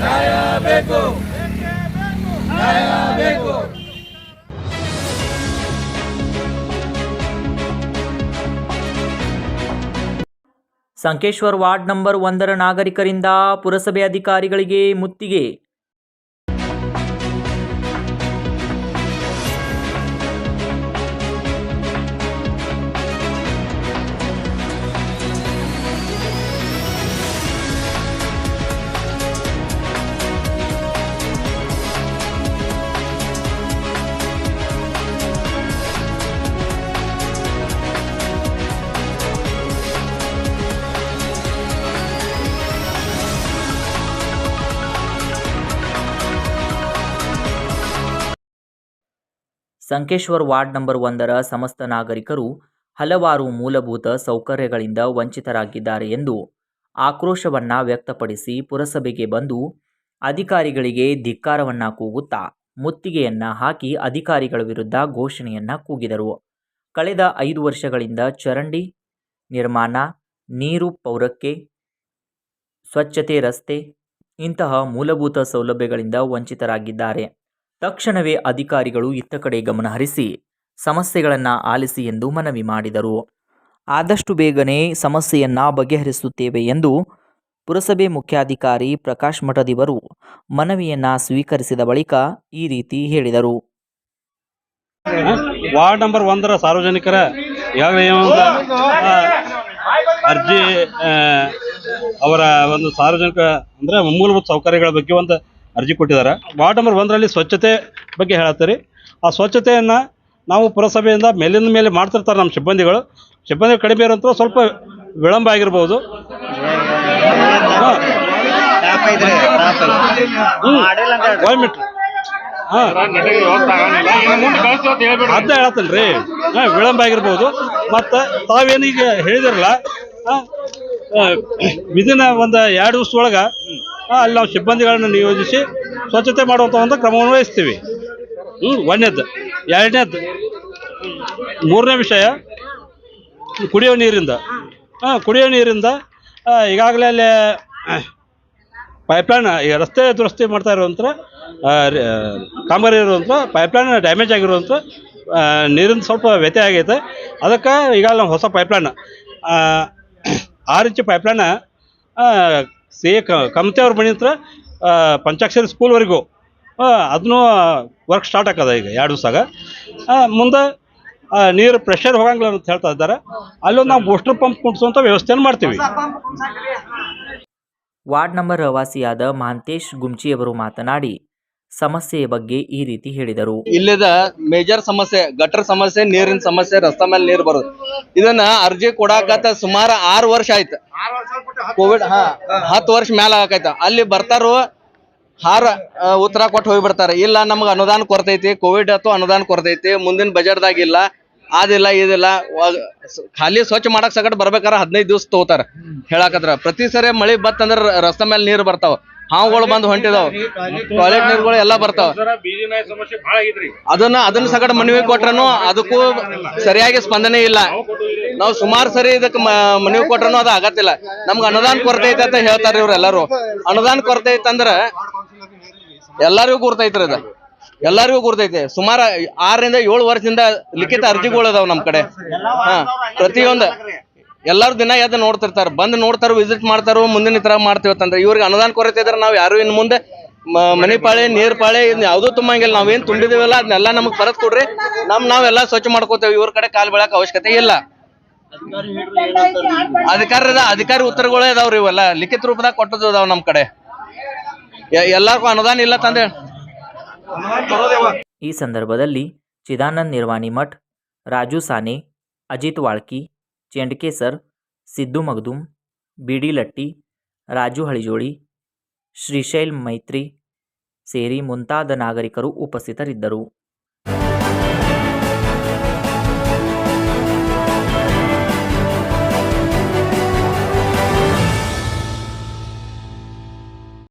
ನ್ಯಾಯ Sankeshwar ward number ಒಂದರ ನಾಗರಿಕರಿಂದ ಪುರಸಭೆ ಅಧಿಕಾರಿಗಳಿಗೆ ಮುತ್ತಿಗೆ. ಸಂಕೇಶ್ವರ್ ವಾರ್ಡ್ ನಂಬರ್ ಒಂದರ ಸಮಸ್ತ ನಾಗರಿಕರು ಹಲವಾರು ಮೂಲಭೂತ ಸೌಕರ್ಯಗಳಿಂದ ವಂಚಿತರಾಗಿದ್ದಾರೆ ಎಂದು ಆಕ್ರೋಶವನ್ನ ವ್ಯಕ್ತಪಡಿಸಿ ಪುರಸಭೆಗೆ ಬಂದು ಅಧಿಕಾರಿಗಳಿಗೆ ಧಿಕ್ಕಾರವನ್ನ ಕೂಗುತ್ತಾ ಮುತ್ತಿಗೆಯನ್ನ ಹಾಕಿ ಅಧಿಕಾರಿಗಳ ವಿರುದ್ಧ ಘೋಷಣೆಯನ್ನ ಕೂಗಿದರು. ಕಳೆದ ಐದು ವರ್ಷಗಳಿಂದ ಚರಂಡಿ ನಿರ್ಮಾಣ, ನೀರು, ಪೌರಕ್ಕೆ, ಸ್ವಚ್ಛತೆ, ರಸ್ತೆ ಇಂತಹ ಮೂಲಭೂತ ಸೌಲಭ್ಯಗಳಿಂದ ವಂಚಿತರಾಗಿದ್ದಾರೆ. ತಕ್ಷಣವೇ ಅಧಿಕಾರಿಗಳು ಇತ್ತ ಕಡೆ ಗಮನಹರಿಸಿ ಸಮಸ್ಯೆಗಳನ್ನು ಆಲಿಸಿ ಎಂದು ಮನವಿ ಮಾಡಿದರು. ಆದಷ್ಟು ಬೇಗನೆ ಸಮಸ್ಯೆಯನ್ನು ಬಗೆಹರಿಸುತ್ತೇವೆ ಎಂದು ಪುರಸಭೆ ಮುಖ್ಯಾಧಿಕಾರಿ ಪ್ರಕಾಶ್ ಮಠದಿವರು ಮನವಿಯನ್ನು ಸ್ವೀಕರಿಸಿದ ಬಳಿಕ ಈ ರೀತಿ ಹೇಳಿದರು. ವಾರ್ಡ್ ನಂಬರ್ ಒಂದರ ಸಾರ್ವಜನಿಕರ ಅರ್ಜಿ ಅವರ ಒಂದು ಸಾರ್ವಜನಿಕ ಅಂದ್ರೆ ಮೂಲಭೂತ ಸೌಕರ್ಯಗಳ ಬಗ್ಗೆ ಒಂದು ಅರ್ಜಿ ಕೊಟ್ಟಿದ್ದಾರೆ. ವಾರ್ಡ್ ನಂಬರ್ ಒಂದರಲ್ಲಿ ಸ್ವಚ್ಛತೆ ಬಗ್ಗೆ ಹೇಳತ್ತೀರಿ. ಆ ಸ್ವಚ್ಛತೆಯನ್ನು ನಾವು ಪುರಸಭೆಯಿಂದ ಮೇಲಿಂದ ಮೇಲೆ ಮಾಡ್ತಿರ್ತಾರೆ ನಮ್ಮ ಸಿಬ್ಬಂದಿಗಳು. ಸಿಬ್ಬಂದಿ ಕಡಿಮೆ ಇರೋಂಥ ಸ್ವಲ್ಪ ವಿಳಂಬ ಆಗಿರ್ಬೋದು. ಹಾ. ಹ್ಮ್. ರೀ ಹಾಂ. ವಿಳಂಬ ಆಗಿರ್ಬೋದು. ಮತ್ತು ತಾವೇನೀಗ ಹೇಳಿದಿರಲ್ಲ ವಿದಿನ ಒಂದು ಎರಡು ಆ, ಅಲ್ಲಿ ನಾವು ಸಿಬ್ಬಂದಿಗಳನ್ನು ನಿಯೋಜಿಸಿ ಸ್ವಚ್ಛತೆ ಮಾಡುವಂಥ ಕ್ರಮವನ್ನು ವಹಿಸ್ತೀವಿ. ಹ್ಞೂ ಒಂದನೇದ್ದು ಎರಡನೇದ್ದು ಮೂರನೇ ವಿಷಯ, ಕುಡಿಯೋ ನೀರಿಂದ. ಹಾಂ, ಕುಡಿಯೋ ನೀರಿಂದ ಈಗಾಗಲೇ ಅಲ್ಲಿ ಪೈಪ್ಲೈನ್ ಈಗ ರಸ್ತೆ ದುರಸ್ತಿ ಮಾಡ್ತಾ ಇರುವಂಥ ಕಾಮಗಾರಿ ಇರುವಂಥ ಪೈಪ್ಲೈನ್ ಡ್ಯಾಮೇಜ್ ಆಗಿರುವಂಥ ನೀರಿಂದು ಸ್ವಲ್ಪ ವ್ಯತ್ಯಯ ಆಗೈತೆ. ಅದಕ್ಕೆ ಈಗ ನಾವು ಹೊಸ ಪೈಪ್ಲೈನ್ ಆರು ಇಂಚು ಪೈಪ್ಲೈನ್ ಸಿ ಎ ಕಮತೆ ಅವ್ರ ಮನೆ ಹತ್ರ ಪಂಚಾಕ್ಷರಿ ಸ್ಕೂಲ್ವರೆಗೂ. ಅದನ್ನು ವರ್ಕ್ ಸ್ಟಾರ್ಟ್ ಆಗದ ಈಗ ಎರಡು ದಿವಸಾಗ. ಮುಂದೆ ನೀರು ಪ್ರೆಷರ್ ಹೋಗಂಗಿಲ್ಲ ಅಂತ ಹೇಳ್ತಾ ಇದ್ದಾರೆ. ಅಲ್ಲೊಂದು ನಾವು ಬೂಸ್ಟರ್ ಪಂಪ್ ಕುಣಿಸುವಂಥ ವ್ಯವಸ್ಥೆಯನ್ನು ಮಾಡ್ತೀವಿ. ವಾರ್ಡ್ ನಂಬರ್ ವಾಸಿಯಾದ ಮಹಾಂತೇಶ್ ಗುಮ್ಚಿಯವರು ಮಾತನಾಡಿ ಸಮಸ್ಯೆಯ ಬಗ್ಗೆ ಈ ರೀತಿ ಹೇಳಿದರು. ಇಲ್ಲಿದ ಮೇಜರ್ ಸಮಸ್ಯೆ, ಗಟರ್ ಸಮಸ್ಯೆ, ನೀರಿನ ಸಮಸ್ಯೆ, ರಸ್ತೆ ಮೇಲೆ ನೀರು ಬರೋದು. ಇದನ್ನ ಅರ್ಜಿ ಕೊಡಾಕತ್ತ ಸುಮಾರು ಆರು ವರ್ಷ ಆಯ್ತು. ಕೋವಿಡ್, ಹಾ, ಹತ್ತು ವರ್ಷ ಮ್ಯಾಲ ಆಗಾಕೈತ. ಅಲ್ಲಿ ಬರ್ತಾರು ಹಾರ ಉತ್ತರ ಕೊಟ್ಟು ಹೋಗಿ ಬಿಡ್ತಾರೆ. ಇಲ್ಲ, ನಮ್ಗೆ ಅನುದಾನ ಕೊರತೈತಿ, ಕೋವಿಡ್ ಅಥವಾ ಅನುದಾನ ಕೊರತೈತಿ, ಮುಂದಿನ ಬಜೆಟ್ದಾಗ ಇಲ್ಲ ಅದಿಲ್ಲ ಇದಿಲ್ಲ ಖಾಲಿ ಸ್ವಚ್ಛ ಮಾಡಕ್ ಸಗಟ್ ಬರ್ಬೇಕಾರ ಹದಿನೈದು ದಿವಸ ತಗೋತಾರ. ಹೇಳಾಕತ್ರ. ಪ್ರತಿ ಸರಿ ಮಳಿ ಬತ್ತಂದ್ರ ರಸ್ತೆ ಮೇಲೆ ನೀರ್ ಬರ್ತಾವ. ಹಾವುಗಳು ಬಂದು ಹೊಂಟಿದಾವ. ಟಾಯ್ಲೆಟ್ ನೀರುಗಳು ಎಲ್ಲಾ ಬರ್ತಾವ. ಅದನ್ನ ಅದನ್ನ ಸಗಟ ಮನವಿ ಕೊಟ್ರನು ಅದಕ್ಕೂ ಸರಿಯಾಗಿ ಸ್ಪಂದನೆ ಇಲ್ಲ. ನಾವು ಸುಮಾರು ಸರಿ ಇದಕ್ಕೆ ಮ- ಮನವಿ ಕೊಟ್ರನು ಅದು ಆಗತ್ತಿಲ್ಲ. ನಮ್ಗೆ ಅನುದಾನ ಕೊರತೆ ಐತೆ ಅಂತ ಹೇಳ್ತಾರ ಇವ್ರು ಎಲ್ಲಾರು. ಅನುದಾನ ಕೊರತೆ ಐತಂದ್ರ ಎಲ್ಲರಿಗೂ ಗುರ್ತೈತ್ರಿ ಅದ. ಎಲ್ಲರಿಗೂ ಗುರ್ತೈತಿ. ಸುಮಾರು ಆರರಿಂದ ಏಳು ವರ್ಷದಿಂದ ಲಿಖಿತ ಅರ್ಜಿಗಳು ಅದಾವ ನಮ್ ಕಡೆ. ಹಾ ಪ್ರತಿಯೊಂದು. ಎಲ್ಲಾರು ದಿನ ಎದ್ದು ನೋಡ್ತಿರ್ತಾರ. ಬಂದ್ ನೋಡ್ತಾರ ವಿಸಿಟ್ ಮಾಡ್ತಾರೋ, ಮುಂದಿನ ತರ ಮಾಡ್ತೀವತ್ತಂದ್ರೆ ಇವ್ರಿಗೆ ಅನುದಾನ ಕೊರತೆ ಇದ್ರೆ ನಾವ್ ಯಾರು ಇನ್ನು ಮುಂದೆ ಮನೆ ಪಾಳೆ, ನೀರ್ ಪಾಳೆ ಯಾವುದೂ ತುಂಬಂಗಿಲ್ಲ. ನಾವೇನ್ ತುಂಬಿದಿವಲ್ಲ ಅದನ್ನೆಲ್ಲ ನಮಗ್ ಪರತ್ ಕೊಡ್ರಿ. ನಮ್ ನಾವೆಲ್ಲ ಸ್ವಚ್ಛ ಮಾಡ್ಕೋತೇವೆ. ಇವ್ರ ಕಡೆ ಕಾಲ್ ಬೆಳಕ ಅವಶ್ಯಕತೆ ಇಲ್ಲ. ಅಧಿಕಾರದ ಅಧಿಕಾರಿ ಉತ್ತರಗಳೇ ಅದಾವ್ರಿ ಇವೆಲ್ಲ. ಲಿಖಿತ ರೂಪದಾಗ ಕೊಟ್ಟದ್ದು ಅದಾವ ನಮ್ ಕಡೆ. ಎಲ್ಲರಿಗೂ ಅನುದಾನ ಇಲ್ಲ ತಂದೆ. ಈ ಸಂದರ್ಭದಲ್ಲಿ Chidanand Nirvani Math, Raju Sane, Ajit Walki Chendke sir Siddu B BD Latti Raju ಹಳಿಜೋಳಿ Shrishail ಮೈತ್ರಿ ಸೇರಿ ಮುಂತಾದ ನಾಗರಿಕರು ಉಪಸ್ಥಿತರಿದ್ದರು